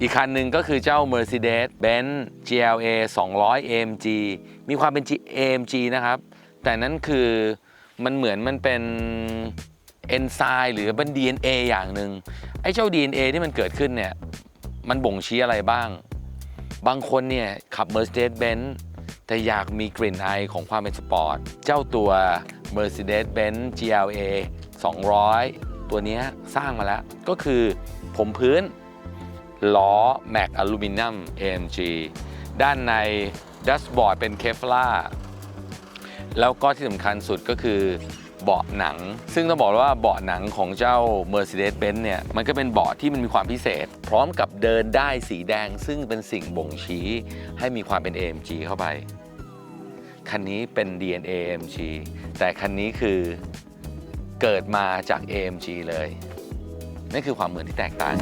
อีกคันหนึ่งก็คือเจ้า Mercedes-Benz GLA 200 AMG มีความเป็น AMG นะครับ แต่นั้นคือมันเหมือนมันเป็นเอนไซม์หรือเป็น DNA อย่างหนึ่งไอ้เจ้า DNA ที่มันเกิดขึ้นเนี่ย มันบ่งชี้อะไรบ้าง บางคนเนี่ย ขับ Mercedes-Benz แต่อยากมีกลิ่นอายของความเป็นสปอร์ต เจ้าตัว Mercedes-Benz GLA 200 ตัวนี้สร้างมาแล้ว ก็คือผมพื้น ล้อแม็กอลูมิเนียม AMG ด้านในดัสบอร์ดเป็นเคฟลาแล้วก็ที่สำคัญสุดก็คือเบาะหนัง ซึ่งต้องบอกว่าเบาะหนังของเจ้า Mercedes-Benz เนี่ย มันก็เป็นเบาะที่มันมีความพิเศษ พร้อมกับเดินได้สีแดง ซึ่งเป็นสิ่งบ่งชี้ ให้มีความเป็น AMG เข้าไป คันนี้เป็น DNA AMG แต่คันนี้คือเกิดมาจาก AMG เลย นั่นคือความเหมือนที่แตกต่าง